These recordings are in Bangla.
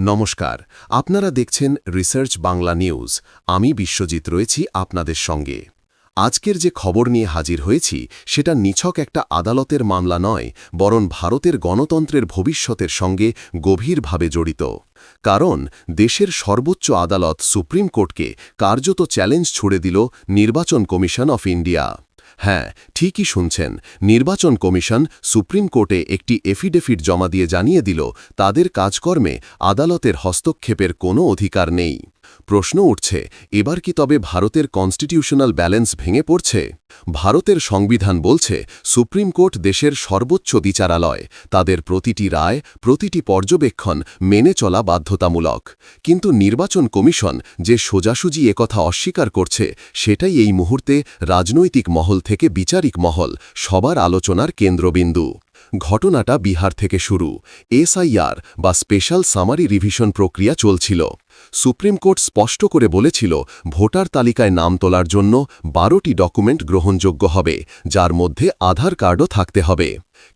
নমস্কার, আপনারা দেখছেন রিসার্চ বাংলা নিউজ। আমি বিশ্বজিৎ রয়েছি আপনাদের সঙ্গে। আজকের যে খবর নিয়ে হাজির হয়েছি, সেটা নিছক একটা আদালতের মামলা নয়, বরং ভারতের গণতন্ত্রের ভবিষ্যতের সঙ্গে গভীরভাবে জড়িত। কারণ, দেশের সর্বোচ্চ আদালত সুপ্রিম কোর্টকে কার্যত চ্যালেঞ্জ ছুড়ে দিল নির্বাচন কমিশন অফ ইন্ডিয়া। হ্যাঁ ঠিকই শুনছেন। নির্বাচন কমিশন সুপ্রিম কোর্টে একটি এফিডেফিট জমা দিয়ে জানিয়ে দিল, তাদের কাজকর্মে আদালতের হস্তক্ষেপের কোনো অধিকার নেই। প্রশ্ন উঠছে, এবার কি তবে ভারতের কনস্টিটিউশনাল ব্যালেন্স ভেঙে পড়ছে? ভারতের সংবিধান বলছে, সুপ্রিম কোর্ট দেশের সর্বোচ্চ বিচারালয়, তাদের প্রতিটি রায়, প্রতিটি পর্যবেক্ষণ মেনে চলা বাধ্যতামূলক। কিন্তু নির্বাচন কমিশন যে সোজাসুজি একথা অস্বীকার করছে, সেটাই এই মুহূর্তে রাজনৈতিক মহল থেকে বিচারিক মহল, সবার আলোচনার কেন্দ্রবিন্দু। ঘটনাটা বিহার থেকে শুরু। এসআইআর বা স্পেশাল সামারি রিভিশন প্রক্রিয়া চলছিল। সুপ্রিম কোর্ট স্পষ্ট করে বলেছিল, ভোটার তালিকায় নাম তোলার জন্য বারোটি ডকুমেন্ট গ্রহণযোগ্য হবে, যার মধ্যে আধার কার্ডও থাকতে হবে।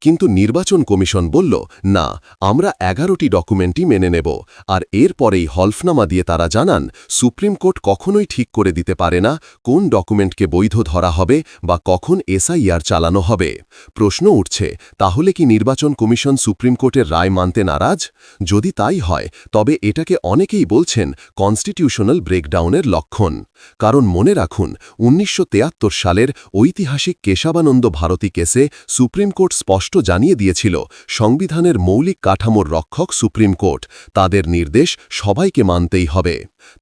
কিন্তু নির্বাচন কমিশন বলল, না, আমরা এগারোটি ডকুমেন্টই মেনে নেব, আর এরপরেই হলফনামা দিয়ে তারা জানান, সুপ্রিম কোর্ট কখনোই ঠিক করে দিতে পারে না কোন ডকুমেন্টকে বৈধ ধরা হবে বা কখন এসআইআর চালানো হবে। প্রশ্ন উঠছে, তাহলে কি নির্বাচন কমিশন সুপ্রিম কোর্টের রায় মানতে নারাজ? যদি তাই হয়, তবে এটাকে অনেকেই বলছেন কনস্টিটিউশনাল ব্রেকডাউনের লক্ষণ। কারণ মনে রাখুন, উনিশশো সালের ঐতিহাসিক কেশাবানন্দ ভারতী কেসে সুপ্রিম কোর্ট স্পষ্ট জানিয়ে দিয়েছিল, সংবিধানের মৌলিক কাঠামোর রক্ষক সুপ্রিম কোর্ট, তাদের নির্দেশ সবাইকে মানতেই হবে।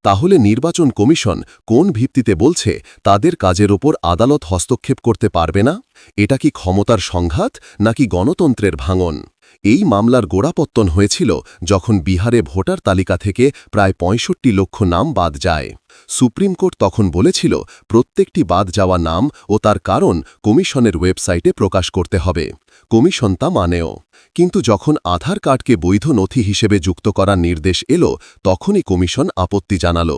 তাহলে নির্বাচন কমিশন কোন ভিত্তিতে বলছে তাদের কাজের ওপর আদালত হস্তক্ষেপ করতে পারবে না? এটা কি ক্ষমতার সংঘাত নাকি গণতন্ত্রের ভাঙন? এই মামলার গোড়াপত্তন হয়েছিল যখন বিহারে ভোটার তালিকা থেকে প্রায় পঁয়ষট্টি লক্ষ নাম বাদ যায়। সুপ্রিম কোর্ট তখন বলেছিল, প্রত্যেকটি বাদ যাওয়া নাম ও তার কারণ কমিশনের ওয়েবসাইটে প্রকাশ করতে হবে। কমিশন তা মানেও। কিন্তু যখন আধার কার্ডকে বৈধ নথি হিসেবে যুক্ত করার নির্দেশ এলো, তখনই কমিশন আপত্তি জানাল।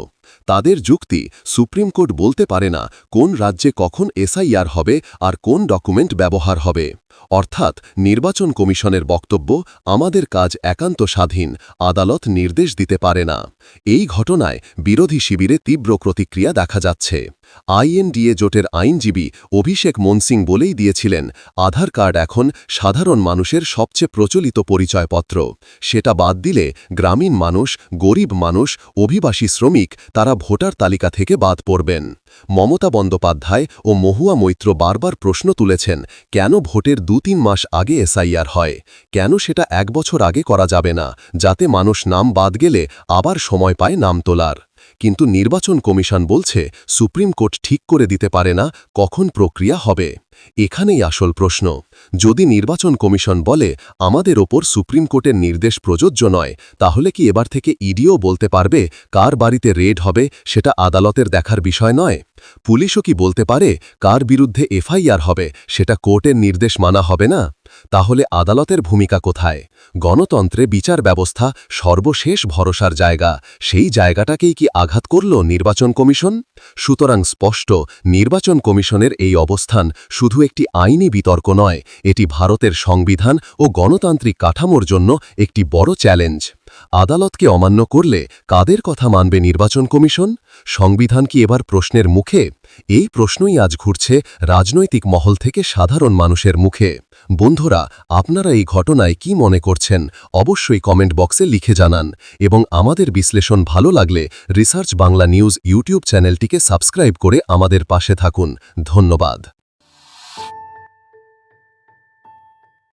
তাদের যুক্তি, সুপ্রিম কোর্ট বলতে পারে না কোন রাজ্যে কখন এসআইআর হবে আর কোন ডকুমেন্ট ব্যবহার হবে। অর্থাৎ নির্বাচন কমিশনের বক্তব্য, আমাদের কাজ একান্ত স্বাধীন, আদালত নির্দেশ দিতে পারে না। এই ঘটনায় বিরোধী শিবিরে তীব্র প্রতিক্রিয়া দেখা যাচ্ছে। আইএনডিএ জোটের আইনজীবী অভিষেক মনসিং বলেই দিয়েছিলেন, আধার কার্ড এখন সাধারণ মানুষের সবচেয়ে প্রচলিত পরিচয়পত্র। সেটা বাদ দিলে গ্রামীণ মানুষ, গরিব মানুষ, অভিবাসী শ্রমিক, তারা ভোটার তালিকা থেকে বাদ পড়বেন। মমতা বন্দ্যোপাধ্যায় ও মহুয়া মৈত্র বারবার প্রশ্ন তুলেছেন, কেন ভোটের দু তিন মাস আগে এসআইআর হয়। কেন সেটা এক বছর আগে করা যাবে না, যাতে মানুষ নাম বাদ গেলে আবার সময় পায় নাম তোলার। কিন্তু নির্বাচন কমিশন বলছে, সুপ্রিম কোর্ট ঠিক করে দিতে পারে না, কখন প্রক্রিয়া হবে? এখানেই আসল প্রশ্ন। যদি নির্বাচন কমিশন বলে, আমাদের ওপর সুপ্রিম কোর্টের নির্দেশ প্রযোজ্য নয়, তাহলে কি এবার থেকে ইডিও বলতে পারবে কার বাড়িতে রেড হবে সেটা আদালতের দেখার বিষয় নয়? পুলিশও কি বলতে পারে কার বিরুদ্ধে এফআইআর হবে সেটা কোর্টের নির্দেশ মানা হবে না? তাহলে আদালতের ভূমিকা কোথায়? গণতন্ত্রে বিচার ব্যবস্থা সর্বশেষ ভরসার জায়গা। সেই জায়গাটাকেই কি আঘাত করল নির্বাচন কমিশন? সুতরাং স্পষ্ট, নির্বাচন কমিশনের এই অবস্থান শুধু একটি আইনি বিতর্ক নয়, এটি ভারতের সংবিধান ও গণতান্ত্রিক কাঠামোর জন্য একটি বড় চ্যালেঞ্জ। আদালতকে অমান্য করলে কাদের কথা মানবে নির্বাচন কমিশন? সংবিধান কি এবার প্রশ্নের মুখে? এই প্রশ্নই আজ ঘুরছে রাজনৈতিক মহল থেকে সাধারণ মানুষের মুখে। বন্ধুরা, আপনারা এই ঘটনায় কি মনে করছেন? অবশ্যই কমেন্ট বক্সে লিখে জানান। এবং আমাদের বিশ্লেষণ ভালো লাগলে রিসার্চ বাংলা নিউজ ইউটিউব চ্যানেলটিকে সাবস্ক্রাইব করে আমাদের পাশে থাকুন। ধন্যবাদ।